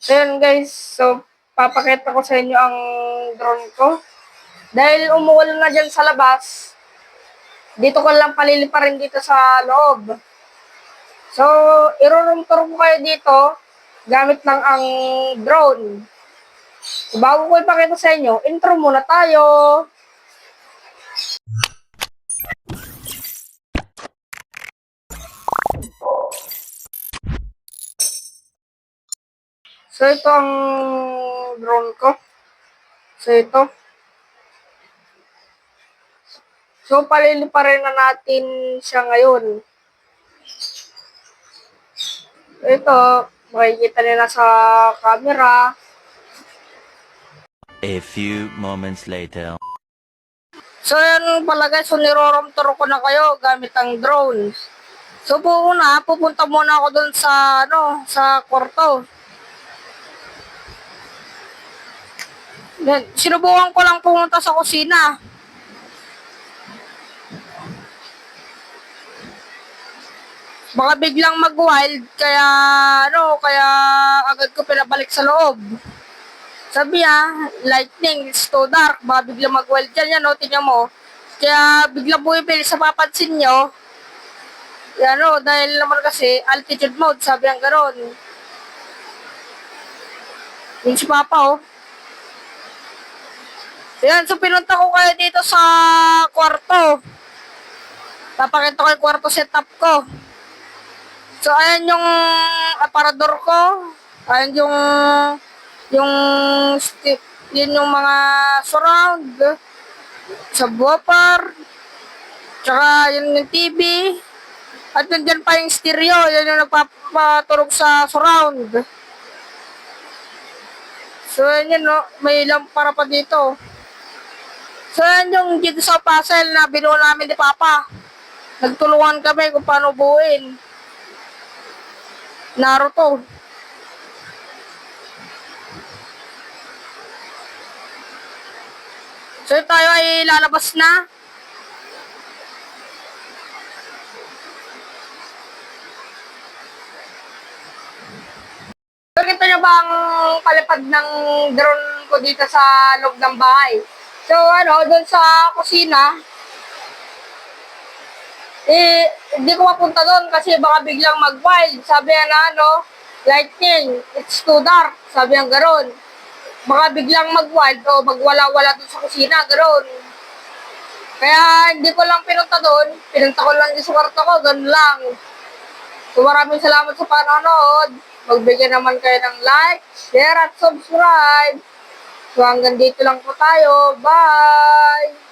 So guys, so papakita ko sa inyo ang drone ko. Dahil umuulan na dyan sa labas, dito ko lang paliliparin dito sa loob. So, tour ko kayo dito, gamit lang ang drone. So, bago ko ipakita sa inyo, intro muna tayo. So, ito ang drone ko. So, ito. So, paliliparin na natin siya ngayon. So, ito, makikita nila sa camera. A few moments later. So, yan pala guys, so nirorom tour ko na kayo gamit ang drone. So, po una, pupunta muna ako dun sa, ano, sa kwarto. Sinubukan ko lang pumunta sa kusina. Baka biglang mag-wild, kaya, ano, kaya agad ko pinabalik sa loob. Sabi niya, lightning, it's too dark, baka biglang mag-wild yan, yan, o, tingnan mo. Kaya biglang bumibili sa papansin nyo, yan o, dahil naman kasi altitude mode, sabi ang ganon. Yung si Papa, oh. Yan, so pinunta ko kayo dito sa kwarto. Papakita ko yung kwarto setup ko. So, ayan yung aparador ko. Ayan yung yung yun yung mga surround. Subwoofer tsaka yun yung TV at nandyan pa yung stereo. Yun yung nagpapaturog sa surround. So yun yun no? May lampara pa dito so yan yung dito sa puzzle na binuo namin ni Papa nagtulungan kami kung paano buuin Naruto So tayo ay lalabas na. Nakita niyo ba ang palipad ng drone ko dito sa loob ng bahay? So ano, doon sa kusina, eh, hindi ko mapunta doon kasi baka biglang mag-wild. Sabi na ano, lightning, it's too dark. Sabi niya garon baka biglang mag-wild o magwala-wala doon sa kusina, gano'n. Kaya hindi ko lang pinunta doon, pinunta ko lang sa kwarto ko, gano'n lang. So maraming salamat sa panonood. Magbigay naman kayo ng like, share at subscribe. So hanggang dito lang po tayo. Bye!